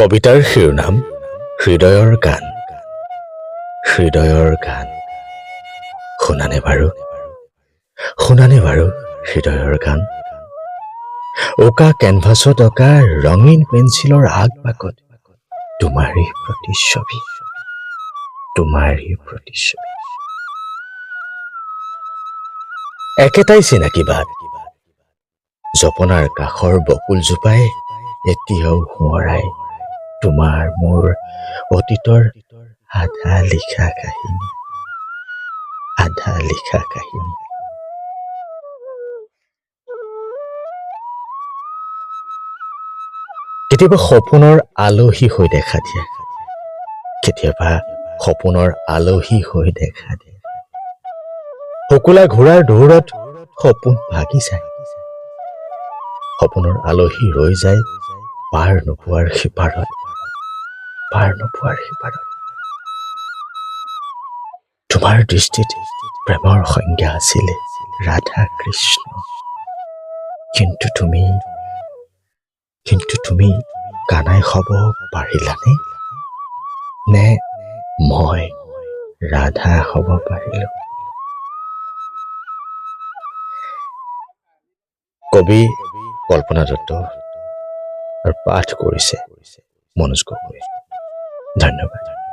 কবিতাৰ শিৰোনাম হৃদয়ৰ গান। হৃদয়ৰ গান। শুনানে বাৰু? শুনানে বাৰু হৃদয়ৰ গান? উকা কেনভাছত অঁকা ৰঙীন পেঞ্চিলৰ আগবাকত তোমাৰেই প্ৰতিচ্ছবি। তোমাৰেই প্ৰতিচ্ছবি। একেটাই চিনাকি বাট। জপনাৰ কাষৰ বকুলজোপাই এতিয়াও সোঁৱৰাই। মোৰ অতীতৰ আধা লিখা কাহিনী। আধা লিখা কাহিনী। কেতিয়াবা সপোনৰ আলহী হৈ দেখা দিয়ে। কেতিয়াবা সপোনৰ আলহী হৈ দেখা দিয়ে। শুকুলা ঘোঁৰাৰ দৌৰত সপোন ভাগি যায়। সপোনৰ আলহী ৰৈ যায় পাৰ নোপোৱাৰ সিপাৰত। পাৰ নোপোৱাৰ সিপাৰত তোমাৰ দৃষ্টিত প্ৰেমৰ সংজ্ঞা আছিলে ৰাধা কৃষ্ণ। কিন্তু তুমি কিন্তু তুমি কানাই হ'ব পাৰিলানে? নে মই ৰাধা হ'ব পাৰিলো? কবি কল্পনা দত্ত আৰু পাঠ কৰিছে মনোজ গগৈ। धन्यवाद